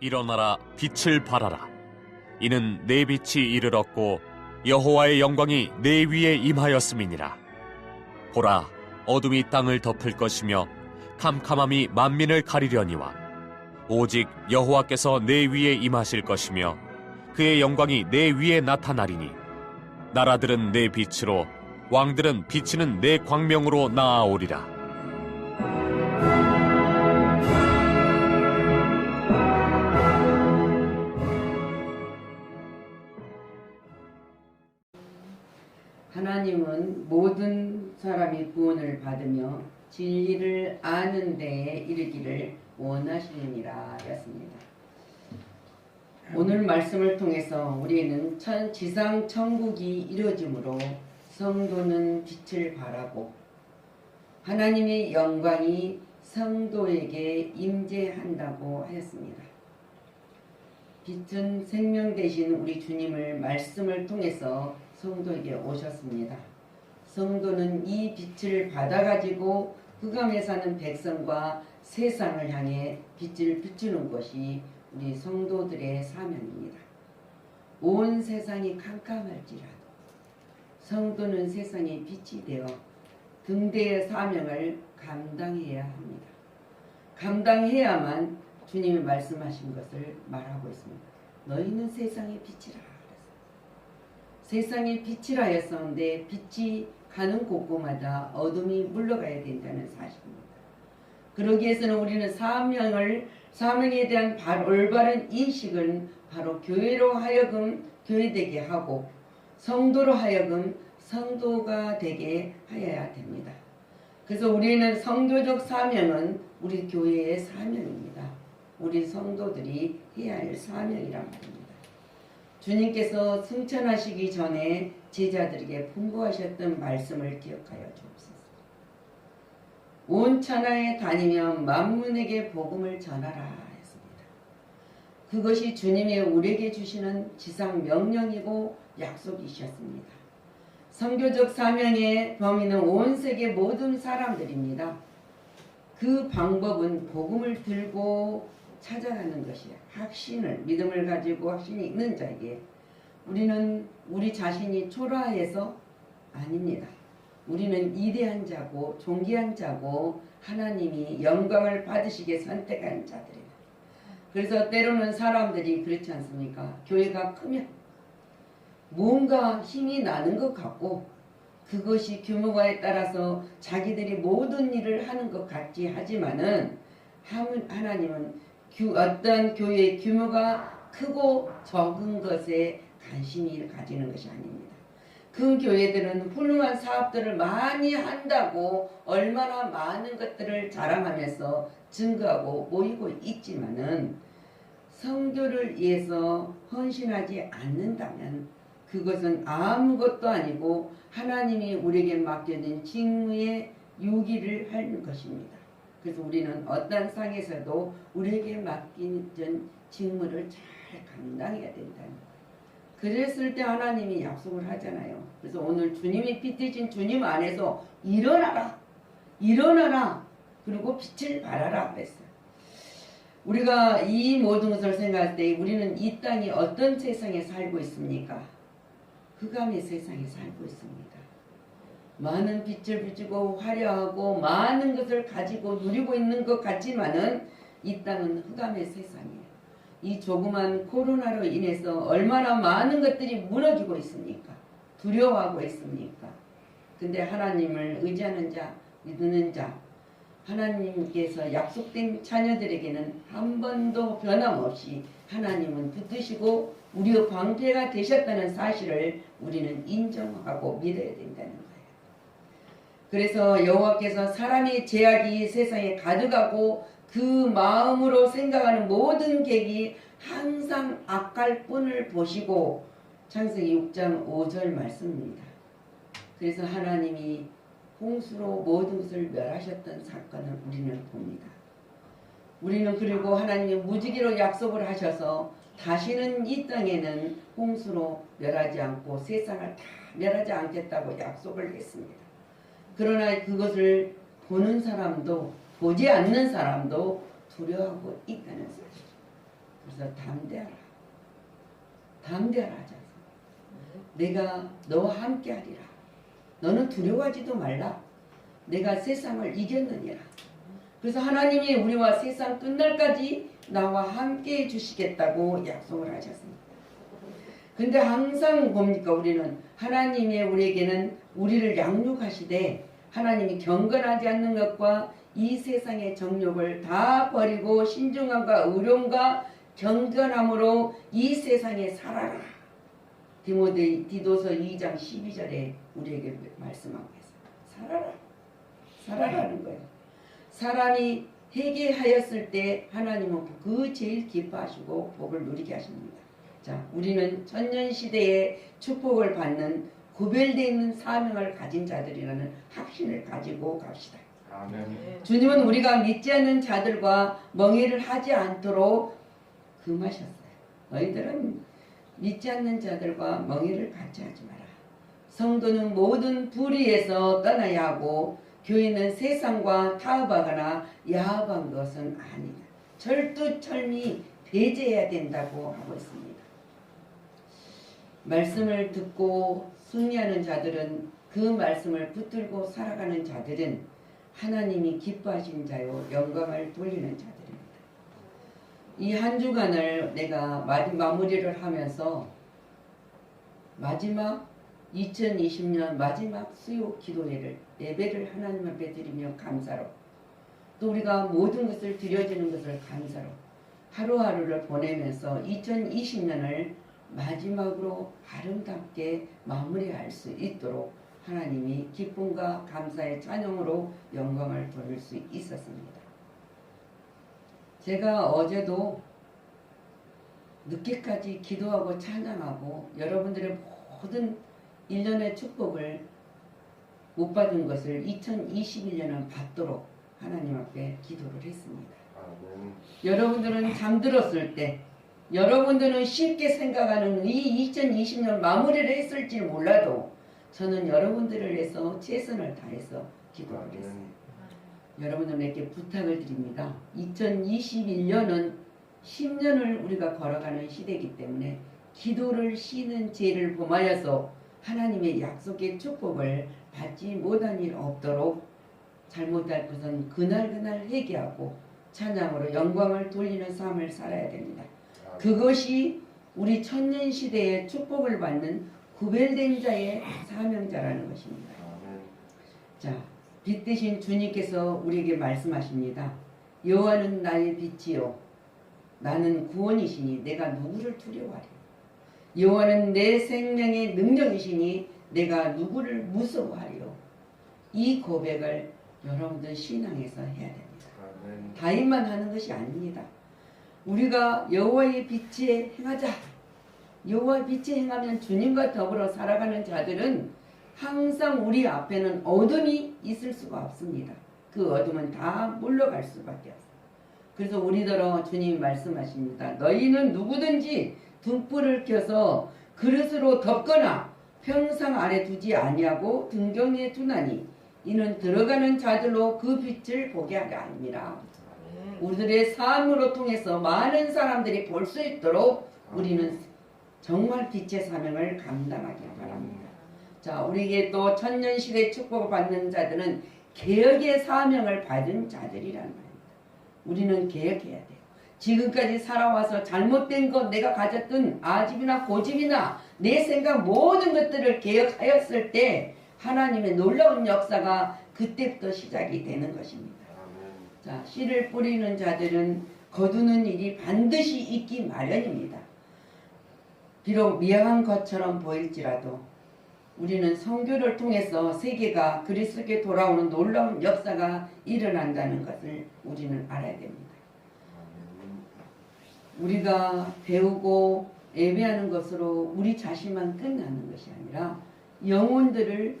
일어나라 빛을 발하라. 이는 내 빛이 이르렀고 여호와의 영광이 내 위에 임하였음이니라. 보라 어둠이 땅을 덮을 것이며 캄캄함이 만민을 가리려니와 오직 여호와께서 내 위에 임하실 것이며 그의 영광이 내 위에 나타나리니 나라들은 내 빛으로 왕들은 비치는 내 광명으로 나아오리라 하나님은 모든 사람이 구원을 받으며 진리를 아는 데에 이르기를 원하시느니라 였습니다. 오늘 말씀을 통해서 우리는 천, 지상 천국이 이루어지므로 성도는 빛을 발하고 하나님의 영광이 성도에게 임재한다고 하였습니다. 빛은 생명 대신 우리 주님을 말씀을 통해서 성도에게 오셨습니다. 성도는 이 빛을 받아가지고 흑암에 사는 백성과 세상을 향해 빛을 비추는 것이 우리 성도들의 사명입니다. 온 세상이 캄캄할지라도 성도는 세상의 빛이 되어 등대의 사명을 감당해야 합니다. 감당해야만 주님이 말씀하신 것을 말하고 있습니다. 너희는 세상의 빛이라. 세상의 빛이라 했었는데 빛이 가는 곳곳마다 어둠이 물러가야 된다는 사실입니다. 그러기 위해서는 우리는 사명을 사명에 대한 바, 올바른 인식은 바로 교회로 하여금 교회되게 하고 성도로 하여금 성도가 되게 하여야 됩니다. 그래서 우리는 성교적 사명은 우리 교회의 사명입니다. 우리 성도들이 해야 할 사명이란 말입니다. 주님께서 승천하시기 전에 제자들에게 풍부하셨던 말씀을 기억하여 주옵소서. 온 천하에 다니며 만문에게 복음을 전하라 했습니다. 그것이 주님의 우리에게 주시는 지상 명령이고 약속이셨습니다. 성교적 사명의 범위는 온 세계 모든 사람들입니다. 그 방법은 복음을 들고 찾아가는 것이야. 확신을 믿음을 가지고 확신이 있는 자에게 우리는 우리 자신이 초라해서 아닙니다. 우리는 이대한 자고 존귀한 자고 하나님이 영광을 받으시게 선택한 자들이다. 그래서 때로는 사람들이 그렇지 않습니까? 교회가 크면 뭔가 힘이 나는 것 같고 그것이 규모가에 따라서 자기들이 모든 일을 하는 것 같지 하지만은 하나님은 어떤 교회의 규모가 크고 적은 것에 관심이 가지는 것이 아닙니다. 그 교회들은 훌륭한 사업들을 많이 한다고 얼마나 많은 것들을 자랑하면서 증거하고 모이고 있지만은 성교를 위해서 헌신하지 않는다면 그것은 아무것도 아니고 하나님이 우리에게 맡겨진 직무의 유기를 하는 것입니다. 그래서 우리는 어떤 상에서도 우리에게 맡긴 직무를 잘 감당해야 된다는 거예요. 그랬을 때 하나님이 약속을 하잖아요. 그래서 오늘 주님이 빛이신 주님 안에서 일어나라. 일어나라. 그리고 빛을 발하라 그랬어요. 우리가 이 모든 것을 생각할 때 우리는 이 땅이 어떤 세상에 살고 있습니까? 흑암의 세상에 살고 있습니다. 많은 빛을 비추고 화려하고 많은 것을 가지고 누리고 있는 것 같지만은 이 땅은 흑암의 세상이에요. 이 조그만 코로나로 인해서 얼마나 많은 것들이 무너지고 있습니까? 두려워하고 있습니까? 근데 하나님을 의지하는 자, 믿는 자, 하나님께서 약속된 자녀들에게는 한 번도 변함없이 하나님은 붙드시고 우리의 방패가 되셨다는 사실을 우리는 인정하고 믿어야 된다는 거예요. 그래서 여호와께서 사람의 제약이 세상에 가득하고 그 마음으로 생각하는 모든 계획이 항상 악할 뿐을 보시고 창세기 6장 5절 말씀입니다. 그래서 하나님이 홍수로 모든 것을 멸하셨던 사건을 우리는 봅니다. 우리는 그리고 하나님이 무지개로 약속을 하셔서 다시는 이 땅에는 홍수로 멸하지 않고 세상을 다 멸하지 않겠다고 약속을 했습니다. 그러나 그것을 보는 사람도 보지 않는 사람도 두려워하고 있다는 사실. 그래서 담대하라. 담대하라 하자. 내가 너와 함께 하리라. 너는 두려워하지도 말라. 내가 세상을 이겼느니라. 그래서 하나님이 우리와 세상 끝날까지 나와 함께 해 주시겠다고 약속을 하셨습니다. 근데 항상 뭡니까 우리는 하나님의 우리에게는 우리를 양육하시되 하나님이 경건하지 않는 것과 이 세상의 정욕을 다 버리고 신중함과 의로움과 경건함으로 이 세상에 살아라. 디모데 디도서 2장 12절에 우리에게 말씀하고 있어요. 살아라. 살아라는 거예요. 사람이 회개하였을 때 하나님은 그 제일 기뻐하시고 복을 누리게 하십니다. 자, 우리는 천년 시대의 축복을 받는 구별되어 있는 사명을 가진 자들이라는 확신을 가지고 갑시다. 아멘. 주님은 우리가 믿지 않는 자들과 멍해를 하지 않도록 금하셨어요. 너희들은 믿지 않는 자들과 멍해를 같이 하지 마라. 성도는 모든 불의에서 떠나야 하고 교인은 세상과 타협하거나 야합한 것은 아니다. 철두철미 배제해야 된다고 하고 있습니다. 말씀을 듣고 순리하는 자들은 그 말씀을 붙들고 살아가는 자들은 하나님이 기뻐하신 자요 영광을 돌리는 자들입니다. 이 한 주간을 내가 마- 마무리를 하면서 마지막 2020년 마지막 수요 기도회를 예배를 하나님 앞에 드리며 감사로 또 우리가 모든 것을 드려지는 것을 감사로 하루하루를 보내면서 2020년을 마지막으로 아름답게 마무리할 수 있도록 하나님이 기쁨과 감사의 찬양으로 영광을 돌릴 수 있었습니다. 제가 어제도 늦게까지 기도하고 찬양하고 여러분들의 모든 1년의 축복을 못 받은 것을 2021년은 받도록 하나님 앞에 기도를 했습니다. 아멘. 여러분들은 잠들었을 때 여러분들은 쉽게 생각하는 이 2020년 마무리를 했을지 몰라도 저는 여러분들을 위해서 최선을 다해서. 아멘. 여러분들에게 부탁을 드립니다. 2021년은 10년을 우리가 걸어가는 시대이기 때문에 기도를 쉬는 죄를 범하여서 하나님의 약속의 축복을 받지 못한 일 없도록 잘못할 것은 그날그날 회개하고 찬양으로 영광을 돌리는 삶을 살아야 됩니다. 그것이 우리 천년 시대의 축복을 받는 구별된 자의 사명자라는 것입니다. 아멘. 자, 빛 대신 주님께서 우리에게 말씀하십니다. 여호와는 나의 빛이요 나는 구원이시니 내가 누구를 두려워하리. 여호와는 내 생명의 능력이시니 내가 누구를 무서워하리요. 이 고백을 여러분들 신앙에서 해야 됩니다. 다인만 하는 것이 아닙니다. 우리가 여호와의 빛에 행하자. 여호와의 빛에 행하면 주님과 더불어 살아가는 자들은 항상 우리 앞에는 어둠이 있을 수가 없습니다. 그 어둠은 다 물러갈 수밖에 없어요. 그래서 우리더러 주님이 말씀하십니다. 너희는 누구든지 등불을 켜서 그릇으로 덮거나 평상 아래 두지 아니하고 등경에 두나니 이는 들어가는 자들로 그 빛을 보게 하려 함이라. 우리들의 삶으로 통해서 많은 사람들이 볼 수 있도록 우리는 정말 빛의 사명을 감당하기 바랍니다. 자, 우리에게 또 천년 시대 축복을 받는 자들은 개혁의 사명을 받은 자들이라는 말입니다. 우리는 개혁해야 돼요. 지금까지 살아와서 잘못된 것 내가 가졌던 아집이나 고집이나 내 생각 모든 것들을 개혁하였을 때 하나님의 놀라운 역사가 그때부터 시작이 되는 것입니다. 자, 씨를 뿌리는 자들은 거두는 일이 반드시 있기 마련입니다. 비록 미약한 것처럼 보일지라도 우리는 성교를 통해서 세계가 그리스도께 돌아오는 놀라운 역사가 일어난다는 것을 우리는 알아야 됩니다. 우리가 배우고 예배하는 것으로 우리 자신만 끝나는 것이 아니라 영혼들을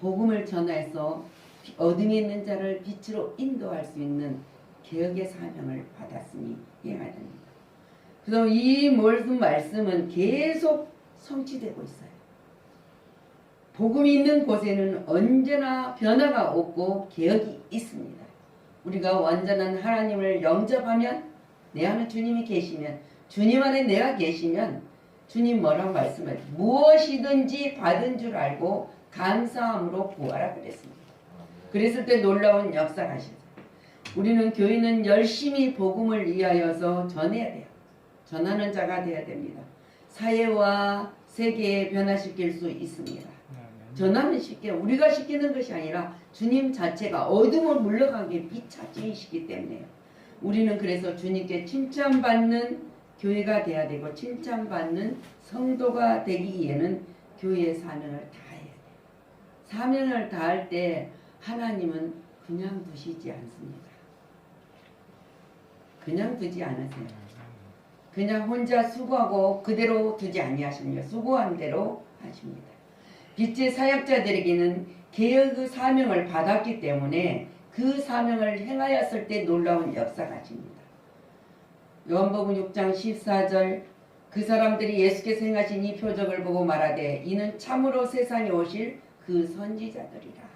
복음을 전해서 어둠에 있는 자를 빛으로 인도할 수 있는 개혁의 사명을 받았으니 해야 됩니다. 그래서 이 모든 말씀은 계속 성취되고 있어요. 복음이 있는 곳에는 언제나 변화가 없고 개혁이 있습니다. 우리가 완전한 하나님을 영접하면 내 안에 주님이 계시면 주님 안에 내가 계시면 주님 뭐라고 말씀해 무엇이든지 받은 줄 알고 감사함으로 구하라 그랬습니다. 그랬을 때 놀라운 역사가 하셨어요. 우리는 교회는 열심히 복음을 위하여서 전해야 돼요. 전하는 자가 되어야 됩니다. 사회와 세계에 변화시킬 수 있습니다. 전하는 쉽게 우리가 시키는 것이 아니라 주님 자체가 어둠을 물러가게 빛차지이시기 때문에 우리는 그래서 주님께 칭찬받는 교회가 돼야 되고 칭찬받는 성도가 되기 위해는 교회의 사명을 다해야 돼요. 사명을 다할 때 하나님은 그냥 두시지 않습니다. 그냥 두지 않으세요. 그냥 혼자 수고하고 그대로 두지 아니하십니다. 수고한 대로 하십니다. 빛의 사역자들에게는 개혁의 사명을 받았기 때문에 그 사명을 행하였을 때 놀라운 역사가 있습니다. 요한복음 6장 14절 그 사람들이 예수께서 행하신 이 표적을 보고 말하되 이는 참으로 세상에 오실 그 선지자들이라.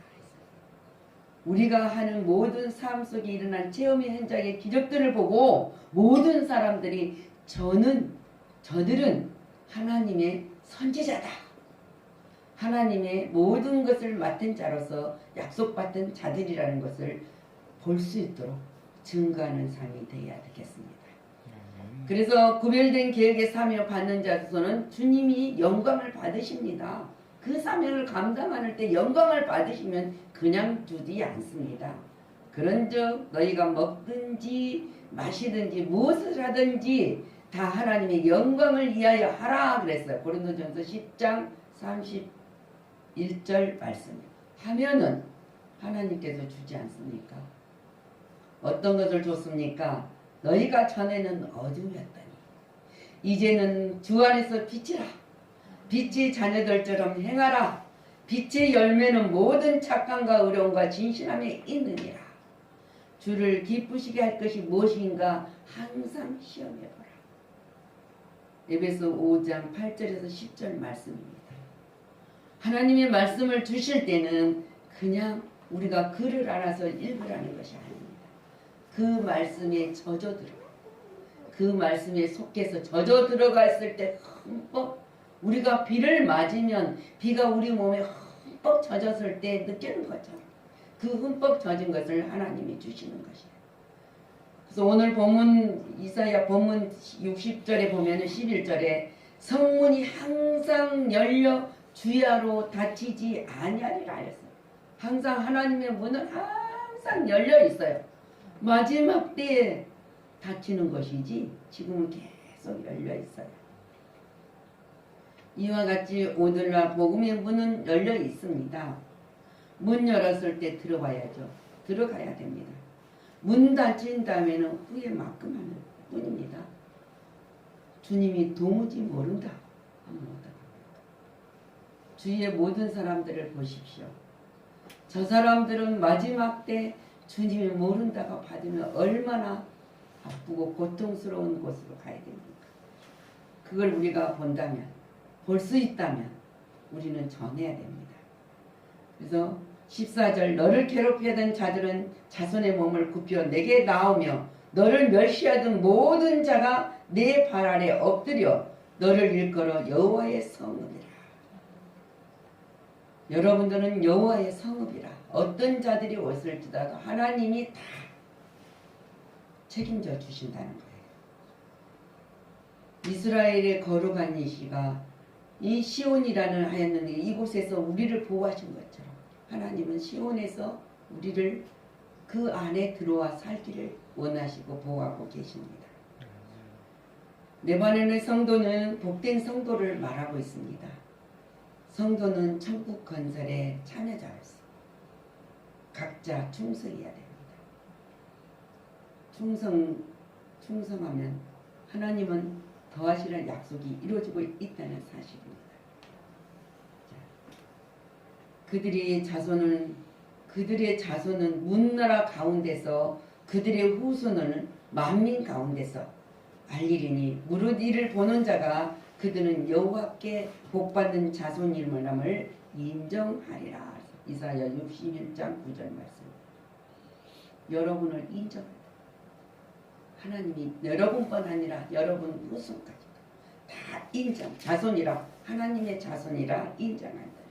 우리가 하는 모든 삶 속에 일어난 체험의 현장의 기적들을 보고 모든 사람들이 저는 저들은 하나님의 선지자다. 하나님의 모든 것을 맡은 자로서 약속받은 자들이라는 것을 볼 수 있도록 증거하는 삶이 되어야 되겠습니다. 그래서 구별된 계획의 사명을 받는 자로서는 주님이 영광을 받으십니다. 그 사명을 감당할 때 영광을 받으시면 그냥 두지 않습니다. 그런즉 너희가 먹든지 마시든지 무엇을 하든지 다 하나님의 영광을 위하여 하라 그랬어요. 고린도전서 10장 31절 말씀. 하면은 하나님께서 주지 않습니까? 어떤 것을 줬습니까? 너희가 전에는 어둠이었더니 이제는 주 안에서 빛이라. 빛의 자녀들처럼 행하라. 빛의 열매는 모든 착함과 의로움과 진실함에 있느니라. 주를 기쁘시게 할 것이 무엇인가 항상 시험해보라. 에베소 5장 8절에서 10절 말씀입니다. 하나님의 말씀을 주실 때는 그냥 우리가 글을 알아서 읽으라는 것이 아닙니다. 그 말씀에 젖어 들어. 그 말씀에 속해서 젖어 들어갔을 때 흠뻑 우리가 비를 맞으면 비가 우리 몸에 흠뻑 젖었을 때 느끼는 것처럼 그 흠뻑 젖은 것을 하나님이 주시는 것이에요. 그래서 오늘 본문 이사야 본문 60절에 보면 은 11절에 성문이 항상 열려 주야로 닫히지 아니하리라 하였어요. 항상 하나님의 문은 항상 열려 있어요. 마지막 때에 닫히는 것이지 지금은 계속 열려 있어요. 이와 같이 오늘날 복음의 문은 열려 있습니다. 문 열었을 때 들어가야죠. 들어가야 됩니다. 문 닫힌 다음에는 후에 막금하는 뿐입니다. 주님이 도무지 모른다? 주위의 모든 사람들을 보십시오. 저 사람들은 마지막 때 주님이 모른다고 받으면 얼마나 아프고 고통스러운 곳으로 가야 됩니까? 그걸 우리가 본다면, 볼 수 있다면 우리는 전해야 됩니다. 그래서 14절 너를 괴롭히던 자들은 자손의 몸을 굽혀 내게 나오며 너를 멸시하던 모든 자가 내 발 아래 엎드려 너를 일컬어 여호와의 성읍이라. 여러분들은 여호와의 성읍이라. 어떤 자들이 왔을지라도 하나님이 다 책임져 주신다는 거예요. 이스라엘의 거룩한 이시가 이 시온이라는 하였는데 이곳에서 우리를 보호하신 것처럼 하나님은 시온에서 우리를 그 안에 들어와 살기를 원하시고 보호하고 계십니다. 네바논의 성도는 복된 성도를 말하고 있습니다. 성도는 천국 건설의 참여자였어. 각자 충성해야 됩니다. 충성 충성하면 하나님은 더하시는 약속이 이루어지고 있다는 사실입니다. 자, 그들의 자손은 그들의 자손은 문나라 가운데서 그들의 후손은 만민 가운데서 알리리니 무릇 이를 보는 자가 그들은 여호와께 복받는 자손임을 인정하리라. 이사야 61장 9절 말씀. 여러분을 인정합니다. 하나님이 여러분뿐 아니라 여러분 후손까지 다 인정 자손이라 하나님의 자손이라 인정한다.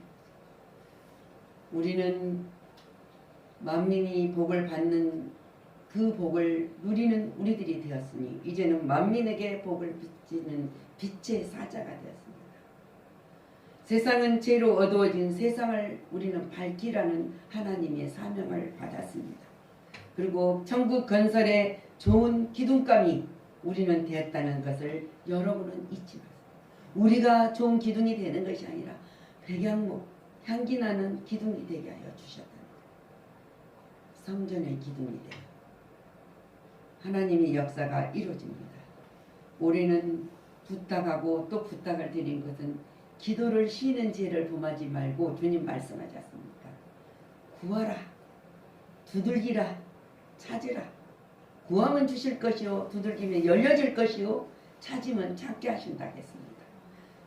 우리는 만민이 복을 받는 그 복을 누리는 우리들이 되었으니 이제는 만민에게 복을 비치는 빛의 사자가 되었습니다. 세상은 죄로 어두워진 세상을 우리는 밝히라는 하나님의 사명을 받았습니다. 그리고 천국 건설에 좋은 기둥감이 우리는 되었다는 것을 여러분은 잊지 마세요. 우리가 좋은 기둥이 되는 것이 아니라 백양목 향기 나는 기둥이 되게 하여 주셨다. 성전의 기둥이 되어 하나님의 역사가 이루어집니다. 우리는 부탁하고 또 부탁을 드린 것은 기도를 쉬는 죄를 범하지 말고 주님 말씀하지 않습니까? 구하라, 두들기라, 찾으라. 구하면 주실 것이요, 두들기면 열려질 것이요, 찾으면 찾게 하신다 했습니다.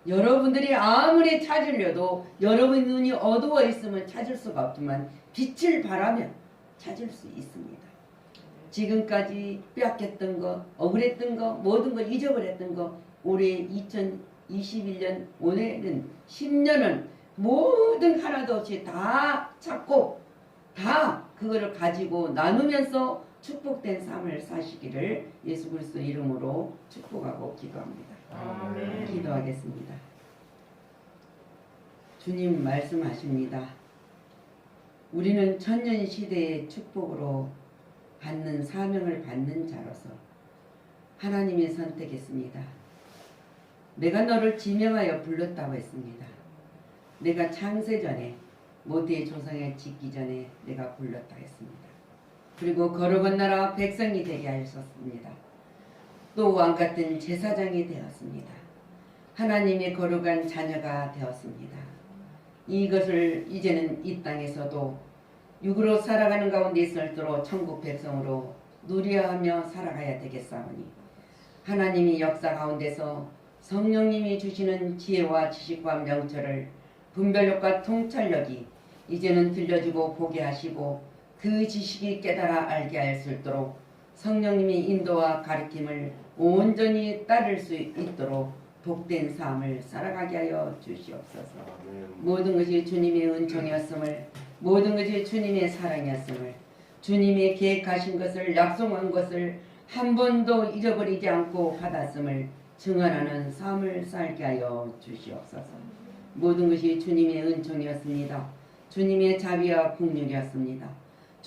여러분들이 아무리 찾으려도 여러분 눈이 어두워 있으면 찾을 수가 없지만 빛을 바라면 찾을 수 있습니다. 지금까지 빼앗겼던 거, 억울했던 거, 모든 걸 잊어버렸던 거, 올해 2021년, 올해는 10년은 모든 하나도 없이 다 찾고 다 그거를 가지고 나누면서 축복된 삶을 사시기를 예수 그리스도 이름으로 축복하고 기도합니다. 아멘. 기도하겠습니다. 주님 말씀하십니다. 우리는 천년 시대의 축복으로 받는 사명을 받는 자로서 하나님이 선택했습니다. 내가 너를 지명하여 불렀다고 했습니다. 내가 창세 전에 모태의 조상에 짓기 전에 내가 불렀다 했습니다. 그리고 걸어 건너라 백성이 되게 하셨습니다. 또 왕같은 제사장이 되었습니다. 하나님의 거룩한 자녀가 되었습니다. 이것을 이제는 이 땅에서도 육으로 살아가는 가운데 있을도록 천국 백성으로 누려하며 살아가야 되겠사오니 하나님이 역사 가운데서 성령님이 주시는 지혜와 지식과 명철을 분별력과 통찰력이 이제는 들려주고 보게 하시고 그 지식이 깨달아 알게 할 수 있도록 성령님의 인도와 가르침을 온전히 따를 수 있도록 복된 삶을 살아가게 하여 주시옵소서. 아멘. 모든 것이 주님의 은총이었음을 모든 것이 주님의 사랑이었음을 주님의 계획하신 것을 약속한 것을 한 번도 잊어버리지 않고 받았음을 증언하는 삶을 살게 하여 주시옵소서. 모든 것이 주님의 은총이었습니다. 주님의 자비와 국률이었습니다.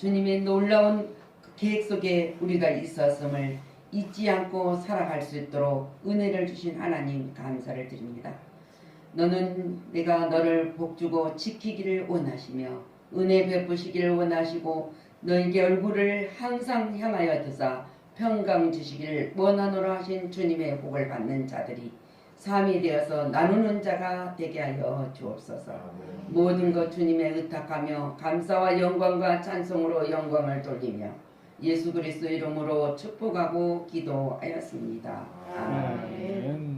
주님의 놀라운 계획 속에 우리가 있었음을 잊지 않고 살아갈 수 있도록 은혜를 주신 하나님 감사를 드립니다. 너는 내가 너를 복주고 지키기를 원하시며 은혜 베푸시기를 원하시고 너에게 얼굴을 항상 향하여 드사 평강 주시기를 원하노라 하신 주님의 복을 받는 자들이 삶이 되어서 나누는 자가 되게 하여 주옵소서. 아멘. 모든 것 주님의 의탁하며 감사와 영광과 찬송으로 영광을 돌리며 예수 그리스도 이름으로 축복하고 기도하였습니다. 아멘.